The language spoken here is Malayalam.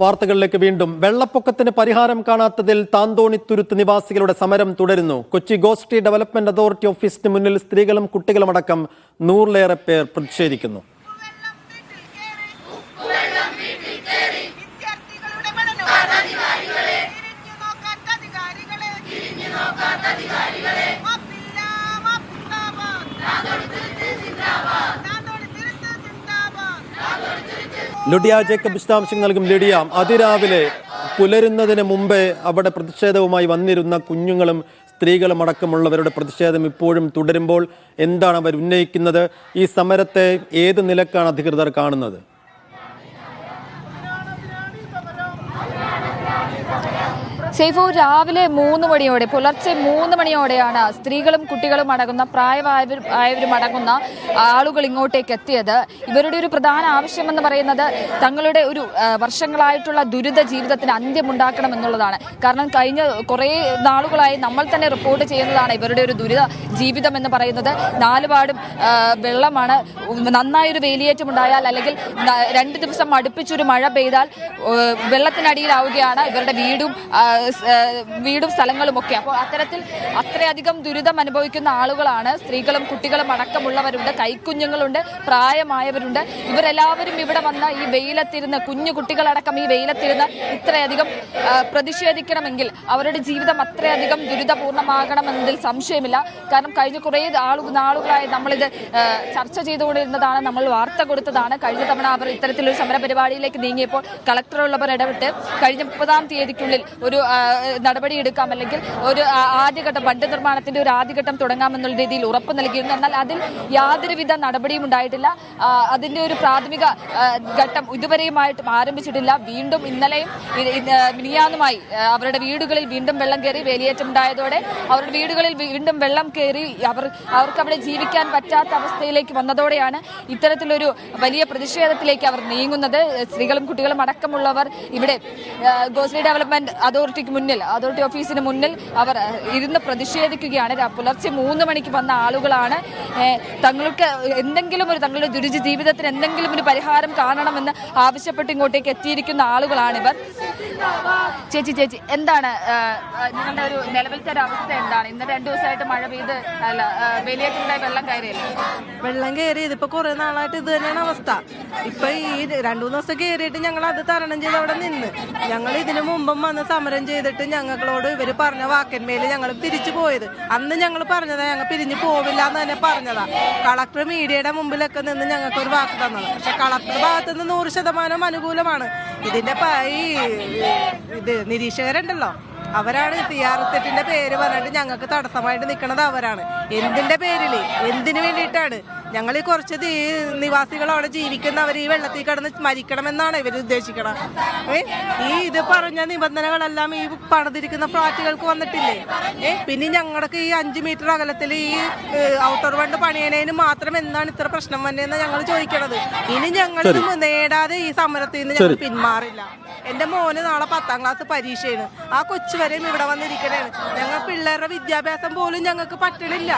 വാർത്തകളിലേക്ക് വീണ്ടും. വെള്ളപ്പൊക്കത്തിന് പരിഹാരം കാണാത്തതിൽ താന്തോണിത്തുരുത്ത് നിവാസികളുടെ സമരം തുടരുന്നു. കൊച്ചി ഗോസ്ട്രി ഡെവലപ്മെന്റ് അതോറിറ്റി ഓഫീസിന് മുന്നിൽ സ്ത്രീകളും കുട്ടികളുമടക്കം നൂറിലേറെ പേർ പ്രതിഷേധിക്കുന്നു. ലുഡിയ ജേക്കബ് വിശദാംശങ്ങൾ നൽകും. ലിഡിയ അതിരാവിലെ പുലരുന്നതിന് മുമ്പേ അവിടെ പ്രതിഷേധവുമായി വന്നിരുന്ന കുഞ്ഞുങ്ങളും സ്ത്രീകളും അടക്കമുള്ളവരുടെ പ്രതിഷേധം ഇപ്പോഴും തുടരുമ്പോൾ എന്താണ് അവർ ഉന്നയിക്കുന്നത്? ഈ സമരത്തെ ഏത് നിലക്കാണ് അധികൃതർ കാണുന്നത്? സേഫു രാവിലെ മൂന്ന് മണിയോടെ പുലർച്ചെ മൂന്ന് മണിയോടെയാണ് സ്ത്രീകളും കുട്ടികളും അടങ്ങുന്ന പ്രായമായവരും ആയവരും അടങ്ങുന്ന ആളുകൾ ഇങ്ങോട്ടേക്ക് എത്തിയത്. ഇവരുടെ ഒരു പ്രധാന ആവശ്യമെന്ന് പറയുന്നത് തങ്ങളുടെ ഒരു വർഷങ്ങളായിട്ടുള്ള ദുരിത ജീവിതത്തിന് അന്ത്യമുണ്ടാക്കണം എന്നുള്ളതാണ്. കാരണം കഴിഞ്ഞ കുറേ നാളുകളായി നമ്മൾ തന്നെ റിപ്പോർട്ട് ചെയ്യുന്നതാണ് ഇവരുടെ ഒരു ദുരിത ജീവിതം എന്ന് പറയുന്നത്. നാലുപാടും വെള്ളമാണ്. നന്നായൊരു വേലിയേറ്റം ഉണ്ടായാൽ അല്ലെങ്കിൽ രണ്ട് ദിവസം അടുപ്പിച്ചൊരു മഴ പെയ്താൽ വെള്ളത്തിനടിയിലാവുകയാണ്. ഇവരുടെ വീടും വീടും സ്ഥലങ്ങളും ഒക്കെ അപ്പോൾ അത്തരത്തിൽ അത്രയധികം ദുരിതം അനുഭവിക്കുന്ന ആളുകളാണ്. സ്ത്രീകളും കുട്ടികളും അടക്കമുള്ളവരുണ്ട്. കൈക്കുഞ്ഞുങ്ങളുണ്ട്. പ്രായമായവരുണ്ട്. ഇവരെല്ലാവരും ഇവിടെ വന്ന ഈ വെയിലത്തിരുന്ന് കുഞ്ഞു കുട്ടികളടക്കം ഈ വെയിലത്തിരുന്ന് ഇത്രയധികം പ്രതിഷേധിക്കണമെങ്കിൽ അവരുടെ ജീവിതം അത്രയധികം ദുരിതപൂർണമാകണമെന്നതിൽ സംശയമില്ല. കാരണം കഴിഞ്ഞ കുറേ ആളു നാളുകളായി നമ്മളിത് ചർച്ച ചെയ്തുകൊണ്ടിരുന്നതാണ്. നമ്മൾ വാർത്ത കൊടുത്തതാണ്. കഴിഞ്ഞ തവണ അവർ ഇത്തരത്തിലൊരു സമര പരിപാടിയിലേക്ക് നീങ്ങിയപ്പോൾ കളക്ടറുള്ളവർ ഇടപെട്ട് കഴിഞ്ഞ മുപ്പതാം തീയതിക്കുള്ളിൽ ഒരു നടപടി എടുക്കാം അല്ലെങ്കിൽ ഒരു ആദ്യഘട്ടം ബണ്ട് നിർമ്മാണത്തിന്റെ ഒരു ആദ്യഘട്ടം തുടങ്ങാമെന്നുള്ള രീതിയിൽ ഉറപ്പ് നൽകിയിരുന്നു. എന്നാൽ അതിൽ യാതൊരുവിധ നടപടിയും ഉണ്ടായിട്ടില്ല. അതിന്റെ ഒരു പ്രാഥമിക ഘട്ടം ഇതുവരെയുമായിട്ടും ആരംഭിച്ചിട്ടില്ല. വീണ്ടും ഇന്നലെയും മിനിയാന്നുമായി അവരുടെ വീടുകളിൽ വീണ്ടും വെള്ളം കയറി വേലിയേറ്റം ഉണ്ടായതോടെ അവരുടെ വീടുകളിൽ വീണ്ടും വെള്ളം കയറി അവർ അവർക്ക് അവിടെ ജീവിക്കാൻ പറ്റാത്ത അവസ്ഥയിലേക്ക് വന്നതോടെയാണ് ഇത്തരത്തിലൊരു വലിയ പ്രതിഷേധത്തിലേക്ക് അവർ നീങ്ങുന്നത്. സ്ത്രീകളും കുട്ടികളും അടക്കമുള്ളവർ ഇവിടെ ഗോസ്ലി ഡെവലപ്മെന്റ് ഡെവലപ്മെന്റ് അതോറിറ്റിക്ക് മുന്നിൽ അതോറിറ്റി ഓഫീസിന് മുന്നിൽ അവർ ഇരുന്ന് പ്രതിഷേധിക്കുകയാണ്. പുലർച്ചെ മൂന്ന് മണിക്ക് വന്ന ആളുകളാണ് തങ്ങൾക്ക് എന്തെങ്കിലും ഒരു തങ്ങളുടെ ദുരിത ജീവിതത്തിന് എന്തെങ്കിലും ഒരു പരിഹാരം കാണണമെന്ന് ആവശ്യപ്പെട്ട് ഇങ്ങോട്ടേക്ക് എത്തിയിരിക്കുന്ന ആളുകളാണിവർ ചേച്ചി ചേച്ചി എന്താണ് നിങ്ങളുടെ ഒരു നിലവിലത്തെ ഒരു അവസ്ഥ എന്താണ്? ഇന്ന് രണ്ടു ദിവസമായിട്ട് മഴ പെയ്ത് അല്ല വലിയ വെള്ളം കയറിയല്ലേ? വെള്ളം കയറി ഇതിപ്പോ കുറെ നാളായിട്ട് ഇത് തന്നെയാണ് അവസ്ഥ. ഇപ്പൊ ഈ രണ്ടു മൂന്ന് ദിവസം കയറിയിട്ട് ഞങ്ങൾ അത് തരണം ചെയ്ത് അവിടെ നിന്ന്. ഞങ്ങൾ ഇതിനു മുമ്പും വന്ന് സമരം ചെയ്തിട്ട് ഞങ്ങളോട് ഇവർ പറഞ്ഞ വാക്കന്മേൽ ഞങ്ങൾ തിരിച്ചു പോയത്. അന്ന് ഞങ്ങൾ പറഞ്ഞതാ ഞങ്ങൾ പിരിഞ്ഞു പോവില്ല എന്ന് തന്നെ പറഞ്ഞതാ. കളക്ടർ മീഡിയയുടെ മുമ്പിലൊക്കെ നിന്ന് ഞങ്ങൾക്ക് ഒരു വാക്ക് തന്നത്. പക്ഷെ കളക്ടർ ഭാഗത്ത് നിന്ന് നൂറ് ശതമാനം അനുകൂലമാണ്. ഇതിന്റെ ഈ ഇത് നിരീക്ഷകരുണ്ടല്ലോ. അവരാണ് സി ആർ എസ് എഫിന്റെ പേര് പറഞ്ഞിട്ട് ഞങ്ങൾക്ക് തടസ്സമായിട്ട് നിൽക്കുന്നത് അവരാണ്. എന്തിന്റെ പേരിൽ എന്തിനു വേണ്ടിയിട്ടാണ്? ഞങ്ങൾ ഈ കുറച്ച് ഈ നിവാസികൾ അവിടെ ജീവിക്കുന്നവർ ഈ വെള്ളത്തിൽ കിടന്ന് മരിക്കണമെന്നാണ് ഇവർ ഉദ്ദേശിക്കണം ഏ? ഈ ഇത് പറഞ്ഞ നിബന്ധനകളെല്ലാം ഈ പണിതിരിക്കുന്ന ഫ്ലാറ്റുകൾക്ക് വന്നിട്ടില്ലേ? ഏ? പിന്നെ ഞങ്ങൾക്ക് ഈ അഞ്ച് മീറ്റർ അകലത്തിൽ ഈ ഔട്ടർ വണ്ട് പണിയണേന് മാത്രം എന്താണ് ഇത്ര പ്രശ്നം വന്നതെന്ന് ഞങ്ങൾ ചോദിക്കണത്. ഇനി ഞങ്ങൾ നേടാതെ ഈ സമരത്തിൽ നിന്ന് ഞങ്ങൾ പിന്മാറില്ല. എന്റെ മോന് നാളെ പത്താം ക്ലാസ് പരീക്ഷയാണ്. ആ കൊച്ചു വരെയും ഇവിടെ വന്നിരിക്കണേ ഞങ്ങൾ പിള്ളേരുടെ വിദ്യാഭ്യാസം പോലും ഞങ്ങൾക്ക് പറ്റണില്ല.